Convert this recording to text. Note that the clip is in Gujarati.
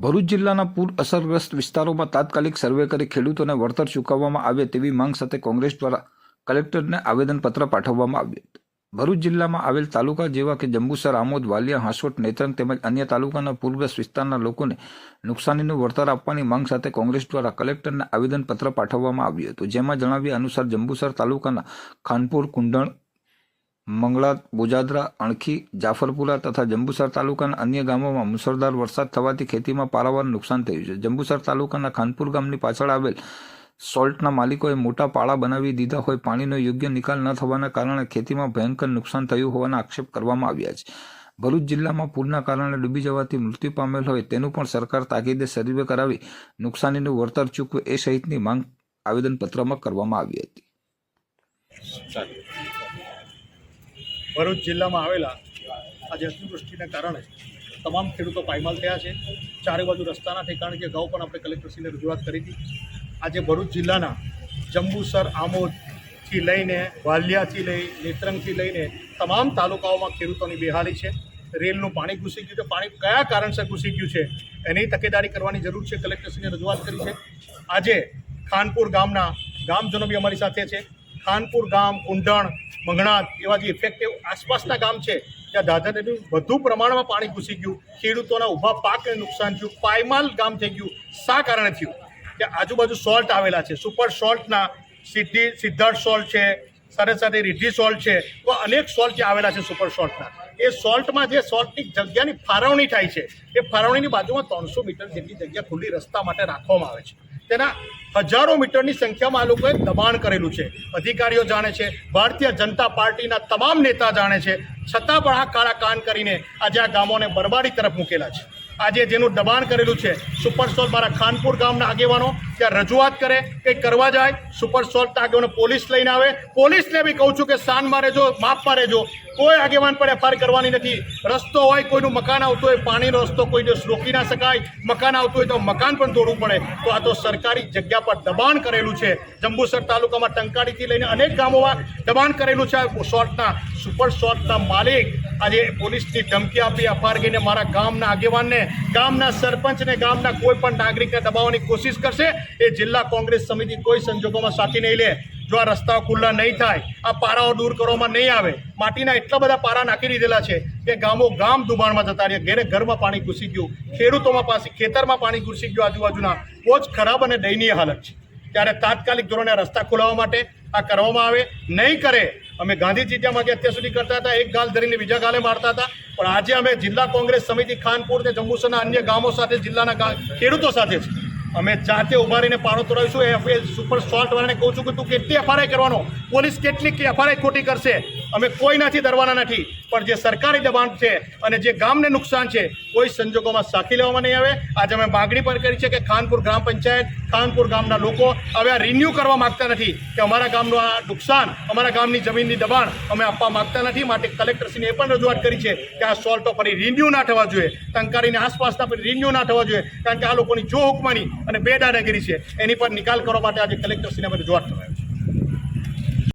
ભરૂચ જિલ્લાના પૂર અસરગ્રસ્ત વિસ્તારોમાં તાત્કાલિક સર્વે કરી ખેડૂતોને વળતર ચૂકવવામાં આવે તેવી માંગ સાથે કોંગ્રેસ દ્વારા કલેક્ટરને આવેદનપત્ર પાઠવવામાં આવ્યું હતું. ભરૂચ જિલ્લામાં આવેલ તાલુકા જેવા કે જંબુસર, આમોદ, વાલિયા, હાંસોટ, નેત્રંગ તેમજ અન્ય તાલુકાના પૂરગ્રસ્ત વિસ્તારના લોકોને નુકસાનીનું વળતર આપવાની માંગ સાથે કોંગ્રેસ દ્વારા કલેક્ટરને આવેદનપત્ર પાઠવવામાં આવ્યું હતું. જેમાં જણાવ્યા અનુસાર જંબુસર તાલુકાના ખાનપુર, કુંડણ મંગળા, બોજાદરા, અણખી, જાફરપુરા તથા જંબુસર તાલુકાના અન્ય ગામોમાં મુસળધાર વરસાદ થવાથી ખેતીમાં પારાવાર નુકસાન થયું છે. જંબુસર તાલુકાના ખાનપુર ગામની પાછળ આવેલ સોલ્ટના માલિકોએ મોટા પાળા બનાવી દીધા હોય પાણીનો યોગ્ય નિકાલ ન થવાના કારણે ખેતીમાં ભયંકર નુકસાન થયું હોવાના આક્ષેપ કરવામાં આવ્યા છે. ભરૂચ જિલ્લામાં પૂરના કારણે ડૂબી જવાથી મૃત્યુ પામેલ હોય તેનું પણ સરકાર તાકીદે સર્વે કરાવી નુકસાનીનું વળતર ચૂકવે એ સહિતની માંગ આવેદનપત્રમાં કરવામાં આવી હતી. ભરૂચ જિલ્લામાં આવેલા આજે અતિવૃષ્ટિને કારણે તમામ ખેડૂતો પાયમાલ થયા છે. ચારે બાજુ રસ્તા નથી કારણ કે અગાઉ પણ આપણે કલેક્ટરશ્રીને રજૂઆત કરી હતી. આજે ભરૂચ જિલ્લાના જંબુસર આમોદથી લઈને વાલિયાથી લઈ નેત્રંગથી લઈને તમામ તાલુકાઓમાં ખેડૂતોની બેહાલી છે. રેલનું પાણી ઘૂસી ગયું છે. પાણી કયા કારણસર ઘૂસી ગયું છે એની તકેદારી કરવાની જરૂર છે. કલેક્ટરશ્રીને રજૂઆત કરી છે. આજે ખાનપુર ગામના ગામજનો બી અમારી સાથે છે. ખાનપુર ગામ, કુંડણ મંગણાત એવા જે ઇફેક્ટિવ આસપાસના ગામ છે, ત્યાં દાદાને વધુ પ્રમાણમાં પાણી ઘૂસી ગયું. ખેડૂતોના ઊભા પાકને નુકસાન થયું. પાયમાલ ગામ થઈ ગયું. શા કારણે થયું? કે આજુબાજુ સોલ્ટ આવેલા છે. સુપર સોલ્ટના સિદ્ધિ, સિદ્ધાર્થ સોલ્ટ છે, સાથે સાથે રીઢી સોલ્ટ છે તો અનેક સોલ્ટ જે આવેલા છે સુપર સોલ્ટના એ સોલ્ટમાં જે સોલ્ટની જગ્યાની ફાળવણી થાય છે, એ ફાળવણીની બાજુમાં ત્રણસો મીટર જેટલી જગ્યા ખુલ્લી રસ્તા માટે રાખવામાં આવે છે. તેના હજારો મીટરની સંખ્યામાં આ લોકોએ દબાણ કરેલું છે. અધિકારીઓ જાણે છે, ભારતીય જનતા પાર્ટીના તમામ નેતા જાણે છે, છતાં પણ આ કાળા કાન કરીને આજે આ ગામોને બરબાદી તરફ મૂકેલા છે. આજે જેનું દબાણ કરેલું છે, સુપર સોલ મારા ખાનપુર ગામના આગેવાનો, ત્યાં રજૂઆત કરે કંઈક કરવા જાય, સુપર સોલ્ટના આગેવાનો પોલીસ લઈને આવે. પોલીસને બી કહું છું કે શાનમાં રહેજો માપમાં રહેજો કોઈ આગેવાન પર એફઆઈઆર કરવાની નથી. રસ્તો હોય, કોઈનું મકાન આવતું હોય, પાણીનો રસ્તો કોઈ દિવસ રોકી ના શકાય. મકાન આવતું હોય તો મકાન પણ તોડવું પડે. તો આ તો સરકારી જગ્યા પર દબાણ કરેલું છે. જંબુસર તાલુકામાં ટંકાડીથી લઈને અનેક ગામોમાં દબાણ કરેલું છે શોર્ટના સુપર શોર્ટના માલિક. આજે પોલીસની ધમકી આપી ગઈને મારા ગામના આગેવાનને, ગામના સરપંચને, ગામના કોઈ પણ નાગરિકને દબાવવાની કોશિશ કરશે, એ જિલ્લા કોંગ્રેસ સમિતિ કોઈ સંજોગોમાં સાથી નહીં લે. જો આ રસ્તાઓ ખુલ્લા નહીં થાય, આ પારાઓ દૂર કરવામાં નહીં આવે, માટીના એટલા બધા પારા નાખી દીધેલા છે કે ગામો ગામ દુબાણમાં જતા રહ્યા, ઘેરે ઘરમાં પાણી ઘૂસી ગયું, ખેડૂતોમાં પાસે ખેતરમાં પાણી ઘૂસી ગયું, આજુબાજુના બહુ જ ખરાબ અને દયનીય હાલત છે. ત્યારે તાત્કાલિક ધોરણે રસ્તા ખોલાવવા માટે આ કરવામાં આવે, નહીં કરે અમે ગાંધી ત્યાં માગે અત્યાર સુધી કરતા હતા, એક ગાલ ધરીને બીજા ગાલે મારતા હતા. પણ આજે અમે જિલ્લા કોંગ્રેસ સમિતિ ખાનપુર અને જંબુસરના અન્ય ગામો સાથે જિલ્લાના ખેડૂતો સાથે છે અમે જાતે ઊભા રહીને પાણો તોડાવીશું એફ સુપર શોર્ટ વાળાને કહું છું કે તું કેટલી એફઆરઆઈ કરવાનો? પોલીસ કેટલી એફઆરઆઈ ખોટી કરશે. અમે કોઈ નથી ડરવાના નથી. પણ જે સરકારી દબાણ છે અને જે ગામને નુકસાન છે, કોઈ સંજોગોમાં સાખી લેવામાં નહીં આવે. આજે અમે માગણી પણ કરી છે કે ખાનપુર ગ્રામ પંચાયત, ખાનપુર ગામના લોકો હવે આ રિન્યૂ કરવા માગતા નથી કે અમારા ગામનું આ નુકસાન, અમારા ગામની જમીનની દબાણ અમે આપવા માગતા નથી. માટે કલેક્ટરશ્રીને એ પણ રજૂઆત કરી છે કે આ સોલ્ટો ફરી રિન્યૂ ના થવા જોઈએ. ટંકારીની આસપાસના ફરી રિન્યૂ ના થવા જોઈએ. કારણ કે આ લોકોની જો હુકમાની અને બેદાદાગીરી છે. એની પર નિકાલ કરવા માટે આજે કલેક્ટરશ્રીને રજૂઆત કરાવી